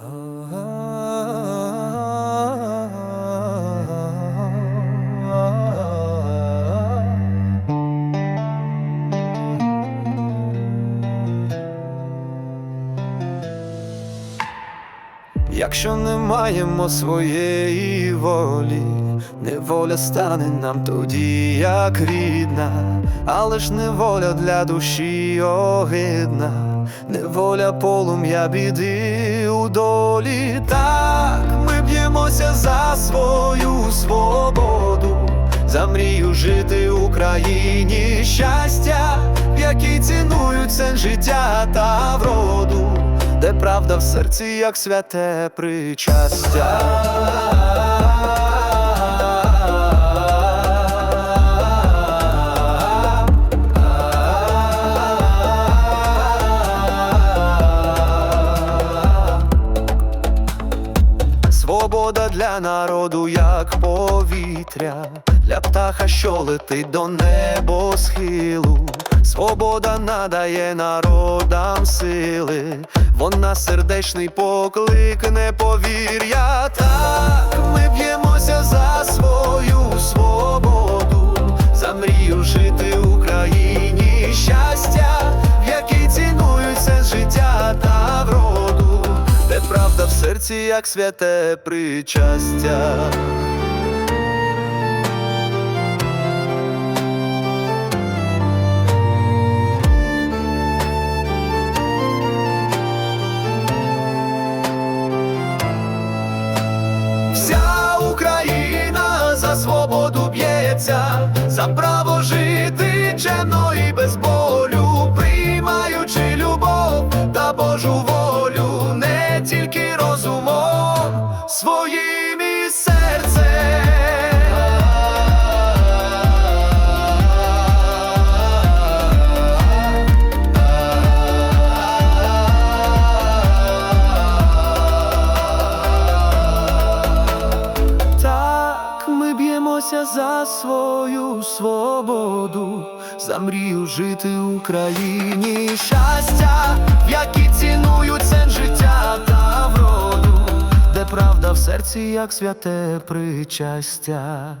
oh. oh Якщо не маємо своєї волі, неволя стане нам тоді, як рідна, але ж неволя для душі огидна, неволя полум'я біди у долі. Так ми б'ємося за свою свободу, за мрію жити в Україні щастя, в якій цінують сенс життя та вроду де правда в серці, як святе причастя. Свобода для народу, як повітря, для птаха, що летить до небосхилу. Свобода надає народам сили, вона сердечний поклик, не повір'я. Так ми б'ємося за свою свободу, за мрію жити в Україні щастя, в якій цінують сенс життя та вроду, де правда в серці, як святе причастя. Розумом, своїм і б'ємося за свою свободу, за мрію жити в Україні. Щастя, серці, як святе причастя.